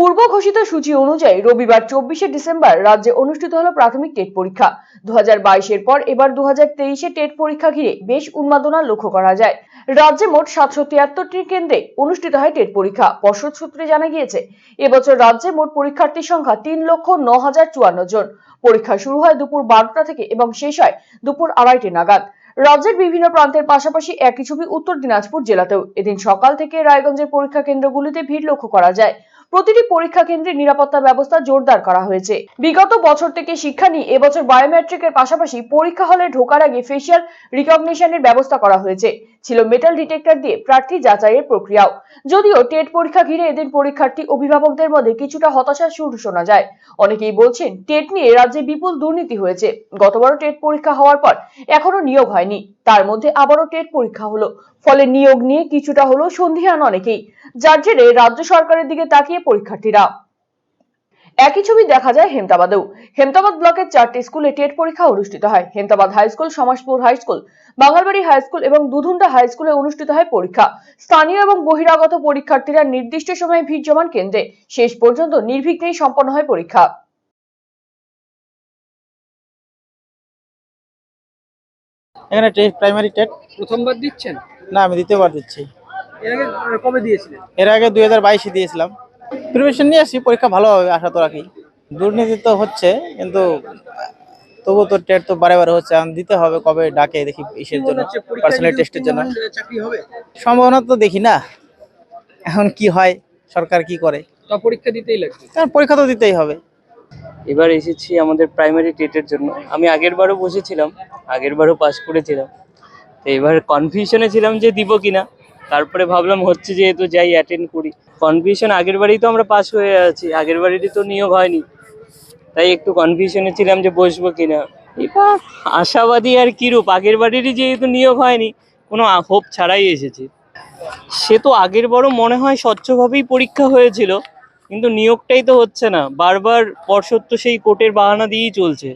পূর্ব ঘোষিত সূচি অনুযায়ী রবিবার চব্বিশে ডিসেম্বর রাজ্যে অনুষ্ঠিত হলো প্রাথমিক টেট পরীক্ষা। দু বাইশের পর এবার দু হাজার টেট পরীক্ষা ঘিরে বেশ উন্মাদনা লক্ষ্য করা যায়। রাজ্যে মোট সাতশো তিয়াত্তরটি কেন্দ্রে অনুষ্ঠিত হয় টেট পরীক্ষা, পর্ষদ সূত্রে জানা গিয়েছে। এবছর রাজ্যে মোট পরীক্ষার্থীর সংখ্যা তিন লক্ষ ন হাজার চুয়ান্ন জন। পরীক্ষা শুরু হয় দুপুর বারোটা থেকে এবং শেষ হয় দুপুর আড়াইটে নাগাদ। রাজ্যের বিভিন্ন প্রান্তের পাশাপাশি একই ছবি উত্তর দিনাজপুর জেলাতেও। এদিন সকাল থেকে রায়গঞ্জের পরীক্ষা কেন্দ্রগুলিতে ভিড় লক্ষ্য করা যায়। প্রতিটি পরীক্ষা কেন্দ্রে নিরাপত্তা ব্যবস্থা জোরদার করা হয়েছে। বিগত বছর থেকে শিক্ষা নিয়ে এবছর বায়োমেট্রিকের পাশাপাশি পরীক্ষা হলে ঢোকার আগে ফেসিয়াল রিকগনিশনের ব্যবস্থা করা হয়েছে। ছিল মেটাল ডিটেক্টর দিয়ে প্রার্থী যাচাইয়ের প্রক্রিয়াও। যদিও টেট পরীক্ষা ঘিরে এদিন পরীক্ষার্থী অভিভাবকদের মধ্যে কিছুটা হতাশার সুর শোনা যায়। অনেকেই বলছেন, টেট নিয়ে রাজ্যে বিপুল দুর্নীতি হয়েছে। গতবারও টেট পরীক্ষা হওয়ার পর এখনও নিয়োগ হয়নি। তার মধ্যে আবারও টেট পরীক্ষা হলো। ফলে নিয়োগ নিয়ে কিছুটা হলো সন্ধিহান অনেকেই। যার জেরে রাজ্য সরকারের দিকে তাকিয়ে পরীক্ষার্থীরা একই ছবি দেখা যায় হেমতাবাদেও। হেমতাবাদ ব্লকের চারটি স্কুলে টেট পরীক্ষা অনুষ্ঠিত হয়। Hemtabad high school Samajpur high school Bangalbari high school এবং দুধুন্ডা হাই স্কুলে অনুষ্ঠিত হয় পরীক্ষা। স্থানীয় এবং বহিরাগত পরীক্ষার্থীরা নির্দিষ্ট সময়ে ভিড় জমান কেন্দ্রে। শেষ পর্যন্ত নির্বিঘ্নেই সম্পন্ন হয় পরীক্ষা। এখানে টেস্ট প্রাইমারি টেট। প্রথমবার দিচ্ছেন? না আমি দ্বিতীয়বার দিচ্ছি। এর আগে কবে দিয়েছিলেন? এর আগে দুই হাজার বাইশে দিয়েছিলাম। প্রিপারেশন নিয়ে আসি পরীক্ষা ভালো হবে আশা তো রাখি। দুর্নীতি তো হচ্ছে কিন্তু তবু তো টেট তো বারে বারে হচ্ছে এখন দিতে হবে কবে ডাকে দেখি ইসের জন্য পার্সোনাল টেস্টের জন্য। সম্ভাবনা তো দেখি না এখন কি হয় সরকার কি করে? পরীক্ষা দিতেই লাগবে। কারণ পরীক্ষা তো দিতেই হবে। এবার এসেছি আমাদের প্রাইমারি টেটের জন্য। আমি আগের বারও বসেছিলাম আগের বারও পাস করেছিলাম। তো এবার কনফিউশনে ছিলাম যে দিব কিনা। তারপরে ভাবলাম হচ্ছে যেহেতু যাই অ্যাটেন্ড করি। কনফিউশন আগের বারেই তো আমরা পাস হয়ে আছি, আগের বারেরই তো নিয়োগ হয়নি। তাই একটু কনফিউশনে ছিলাম যে বসবো কিনা। এবার আশাবাদী আর কিরূপ আগের বারেরই যেহেতু নিয়োগ হয়নি, কোনো হোপ ছাড়াই এসেছি। সে তো আগের বারও মনে হয় স্বচ্ছভাবেই পরীক্ষা হয়েছিল, কিন্তু নিয়োগটাই তো হচ্ছে না। বারবার পর্ষদ সেই কোর্টের বাহানা দিয়েই চলছে।